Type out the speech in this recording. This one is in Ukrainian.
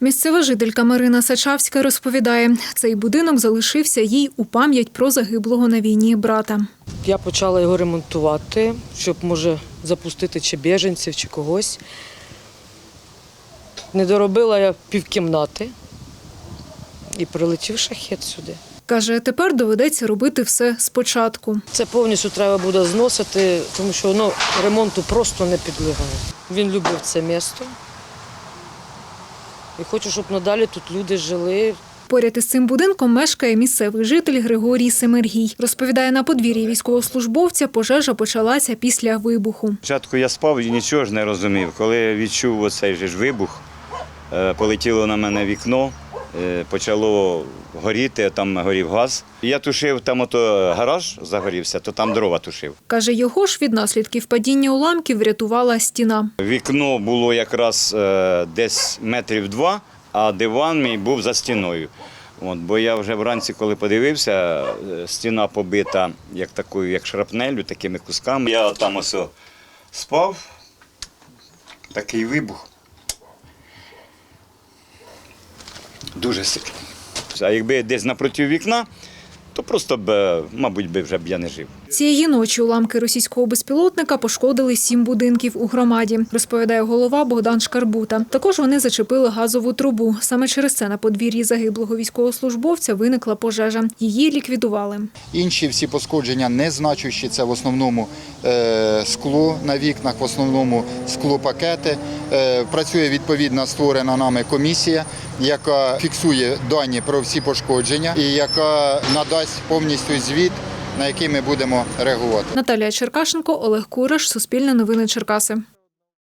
Місцева жителька Марина Сачавська розповідає, цей будинок залишився їй у пам'ять про загиблого на війні брата. Я почала його ремонтувати, щоб може запустити чи біженців, чи когось. Не доробила я півкімнати і прилетів шахет сюди. Каже, тепер доведеться робити все спочатку. Це повністю треба буде зносити, тому що воно ремонту просто не підлягає. Він любив це місто. І хочу, щоб надалі тут люди жили. Поряд із цим будинком мешкає місцевий житель Григорій Семергій. Розповідає, на подвір'ї військовослужбовця пожежа почалася після вибуху. Спочатку я спав і нічого ж не розумів. Коли відчув оцей же ж вибух, е, полетіло на мене вікно, почало горіти, там горів газ. Я тушив, там ото гараж загорівся, то там дрова тушив. Каже, його ж від наслідків падіння уламків врятувала стіна. Вікно було якраз е, десь метрів два, а диван мій був за стіною. От, бо я вже вранці, коли подивився, е, стіна побита як такою, як шрапнелю, такими кусками. Я там ось спав, такий вибух. Дуже сильний. А якби десь напроти вікна, то просто б, е, мабуть, би вже б я не жив. Цієї ночі уламки російського безпілотника пошкодили сім будинків у громаді, розповідає голова Богдан Шкарбута. Також вони зачепили газову трубу. Саме через це на подвір'ї загиблого військовослужбовця виникла пожежа. Її ліквідували. Інші всі пошкодження незначущі, це в основному е, скло на вікнах, в основному склопакети. Е, працює відповідна створена нами комісія, яка фіксує дані про всі пошкодження і яка надасть повністю звіт, на який ми будемо реагувати. Наталія Черкашенко, Олег Кураш, Суспільне новини Черкаси.